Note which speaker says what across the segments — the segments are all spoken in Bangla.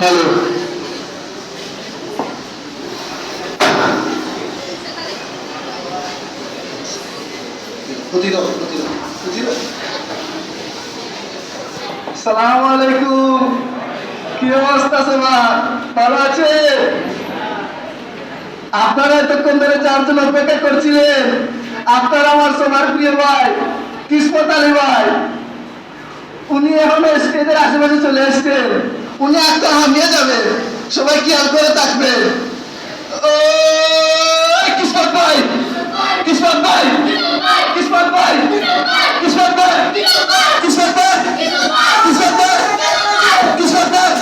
Speaker 1: হ্যালো। সালাম আলাইকুম। কি অবস্থা সবার? ভালো আছে আপনারা এতক্ষণ ধরে চারজন অপেক্ষা করছিলেন। আপনারা আমার সবার প্রিয় ভাই, কিসমত আলী ভাই। উনি এখন স্টেজের আশেপাশে চলে এসছেন। উনি একটা হামিয়ে যাবেন সবাই খেয়াল করে থাকবেন ও কিসমত ভাই কিসমত ভাই কিসমত ভাই কিসমত ভাই কিসমত ভাই কিসমত ভাই কিসমত ভাই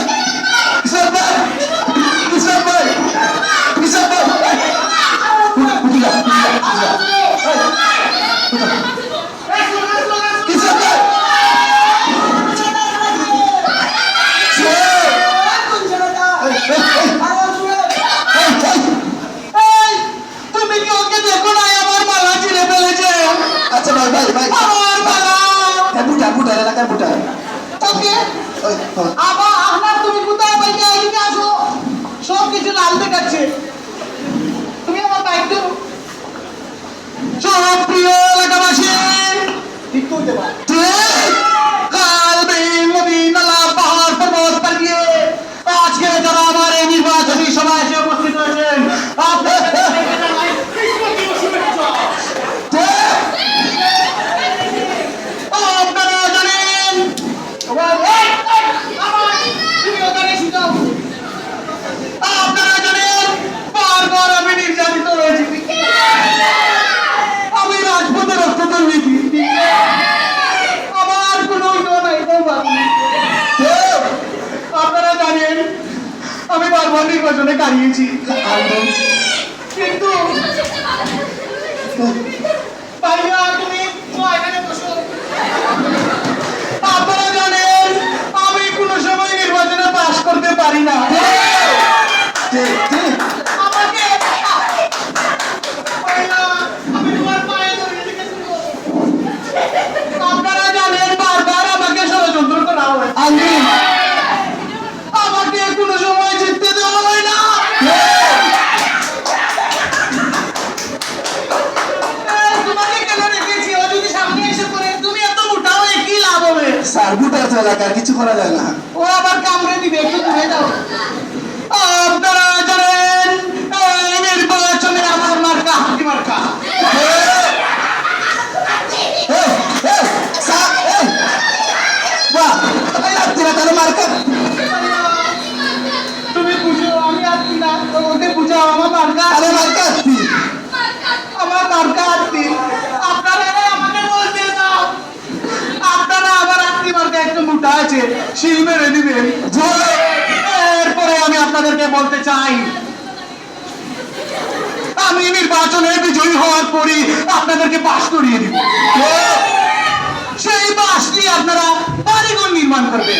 Speaker 1: কিসমত ভাই কিসমত ভাই কিসমত ভাই উঠিলা কিসমত ভাই তুমি কি ওকে দেখো না আমার মালা ছিঁড়ে ফেলেছে আচ্ছা ভাই ভাই আমার মালা হ্যাঁ বুটা বুটা এলাকার বুটা
Speaker 2: ওকে। আবার আপনার তুমি কোথায় পাইলে এদিকে আসো সব কিছু লাল দেখাচ্ছে তুমি আমার বাইক দেবো
Speaker 1: সব প্রিয় এলাকাবাসী
Speaker 2: ঠিক করতে পারো
Speaker 1: কাল দিন নদী নালা পাহাড় পর্বত পালিয়ে আজকে যারা আমার এই নির্বাচনী সভায় এসে উপস্থিত হয়েছেন আপনারা জানেন
Speaker 2: তুমি ওখানে শুধাও
Speaker 1: আপনারা জানেন বারবার আমি নির্যাতিত হয়েছি আমি রাজপথে রক্ত দুর্নীতি আমার কোনো ইয়ে নাই বাবা। আপনারা জানেন বারবার নির্বাচনে কিন্তু
Speaker 2: তুমি
Speaker 1: আপনারা জানেন আমি কোনো সময় নির্বাচনে পাশ করতে পারি না। স্যার এলাকা কিছু করা যায় না।
Speaker 2: ও আবার কামড়ে দিবে একটু দূরে যাও বলতে
Speaker 1: চাই, আমি নির্বাচনে বিজয়ী হওয়ার পরই আপনাদেরকে পাশ করিয়ে দিব। সেই বাস দিয়ে আপনারা বাড়িঘর নির্মাণ করবেন।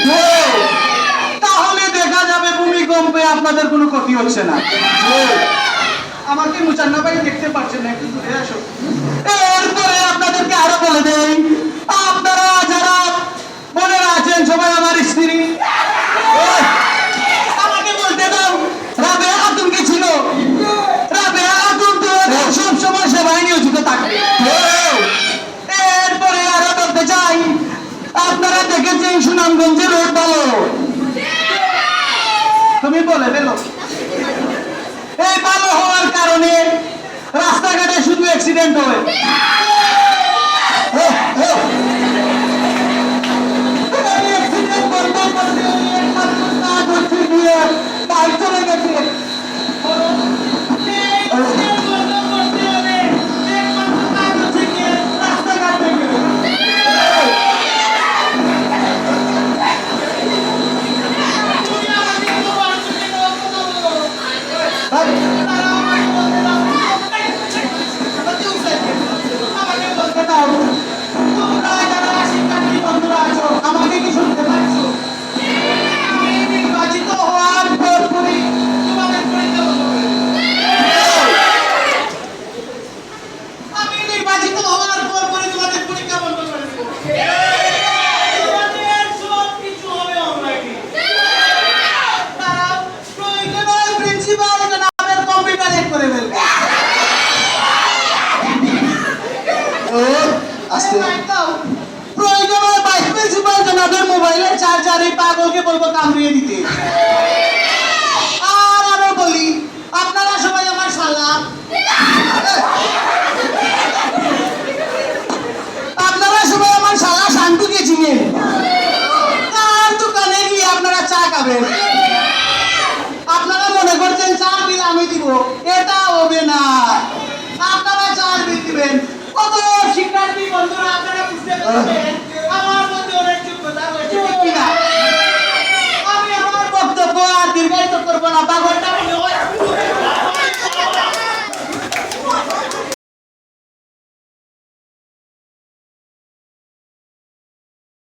Speaker 1: তাহলে দেখা যাবে ভূমিকম্পে আপনাদের কোনো ক্ষতি হচ্ছে না।
Speaker 2: আমাকে মুচান্না ভাই দেখতে পাচ্ছেন না? একটু দূরে আসো
Speaker 1: এরপরে আপনাদেরকে আরও বলে দেই আপনারা যারা বোনেরা আছেন সবাই আমার স্ত্রী ওই, আমাকে বলতে দাও রাবে আতুন কি ছিল রাবে আতুন তো সব সময় সেবায় নিয়োজিত থাকবে এরপরে আরও বলতে চাই আপনারা দেখেছেন সুনামগঞ্জে রোড ভালো?
Speaker 2: তুমি বলে ফেলো।
Speaker 1: এই ভালো হওয়ার কারণে রাস্তাঘাটে শুধু অ্যাক্সিডেন্ট হয়। হাজার এই পাগলকে বলব কামড়িয়ে দিতে। আর আরও বলি, আপনারা সবাই আমার শালা। আপনারা সবাই
Speaker 2: আমার শালা শান্তুকে চিনেন। তার দোকানে গিয়ে আপনারা চা খাবেন? আপনারা মনে করছেন চা বিল আমি দিব এটা হবে না। আপনারা চা বিল দিবেন। কত শিক্ষার্থী বন্ধুরা, আপনারা বুঝতে পারবেন